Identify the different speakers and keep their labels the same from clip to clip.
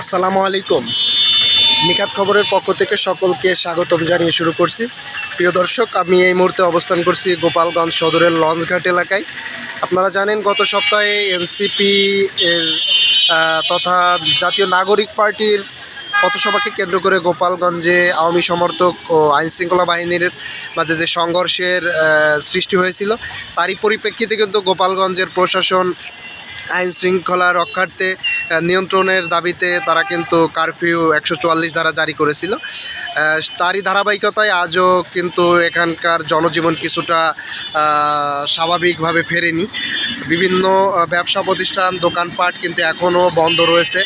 Speaker 1: আসসালামু আলাইকুম। নিকাত খবরের পক্ষ থেকে সকলকে স্বাগতম জানিয়ে শুরু করছি। প্রিয় দর্শক, আমি এই মুহূর্তে অবস্থান করছি গোপালগঞ্জ সদরের লঞ্চঘাট এলাকায়। আপনারা জানেন, গত সপ্তাহে এনসিপি এর তথা জাতীয় নাগরিক পার্টির পথসভাকে কেন্দ্র করে গোপালগঞ্জে আওয়ামী সমর্থক ও আইনশৃঙ্খলা বাহিনীর মাঝে যে সংঘর্ষের সৃষ্টি হয়েছিল, তারই পরিপ্রেক্ষিতে কিন্তু গোপালগঞ্জের প্রশাসন আইন শৃঙ্খলা রক্ষার্থে নিয়ন্ত্রণের দাবিতে তারা কিন্তু কারফিউ একশো চুয়াল্লিশ ধারা জারি করেছিল। তারই ধারাবাহিকতায় আজও কিন্তু এখানকার জনজীবন কিছুটা স্বাভাবিকভাবে ফেরেনি। বিভিন্ন ব্যবসা প্রতিষ্ঠান, দোকানপাট কিন্তু এখনও বন্ধ রয়েছে।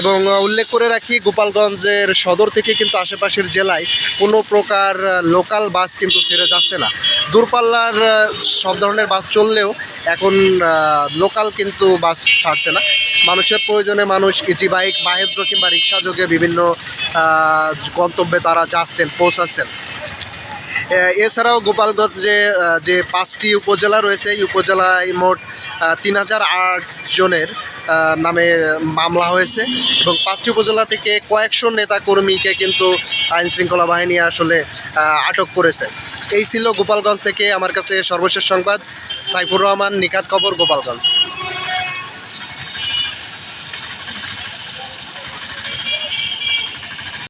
Speaker 1: এবং উল্লেখ করে রাখি, গোপালগঞ্জের সদর থেকে কিন্তু আশেপাশের জেলায় কোনো প্রকার লোকাল বাস কিন্তু ছেড়ে যাচ্ছে না। দূরপাল্লার সব ধরনের বাস চললেও এখন লোকাল কিন্তু বাস ছাড়ছে না। মানুষের প্রয়োজনে মানুষ ইজি বাইক, মাহেন্দ্র কিংবা রিক্সা যোগে বিভিন্ন গন্তব্যে তারা যাচ্ছেন, পৌঁছাচ্ছেন। এছাড়াও গোপালগঞ্জে যে পাঁচটি উপজেলা রয়েছে, এই উপজেলায় মোট তিন হাজার আট জনের নামে মামলা হয়েছে এবং পাঁচটি উপজেলা থেকে কয়েকশো নেতাকর্মীকে কিন্তু আইন শৃঙ্খলা বাহিনী আসলে আটক করেছে। এই ছিল গোপালগঞ্জ থেকে আমার কাছে সর্বশেষ সংবাদ। সাইফুর রহমান নিকাত খবর গোপালগঞ্জ।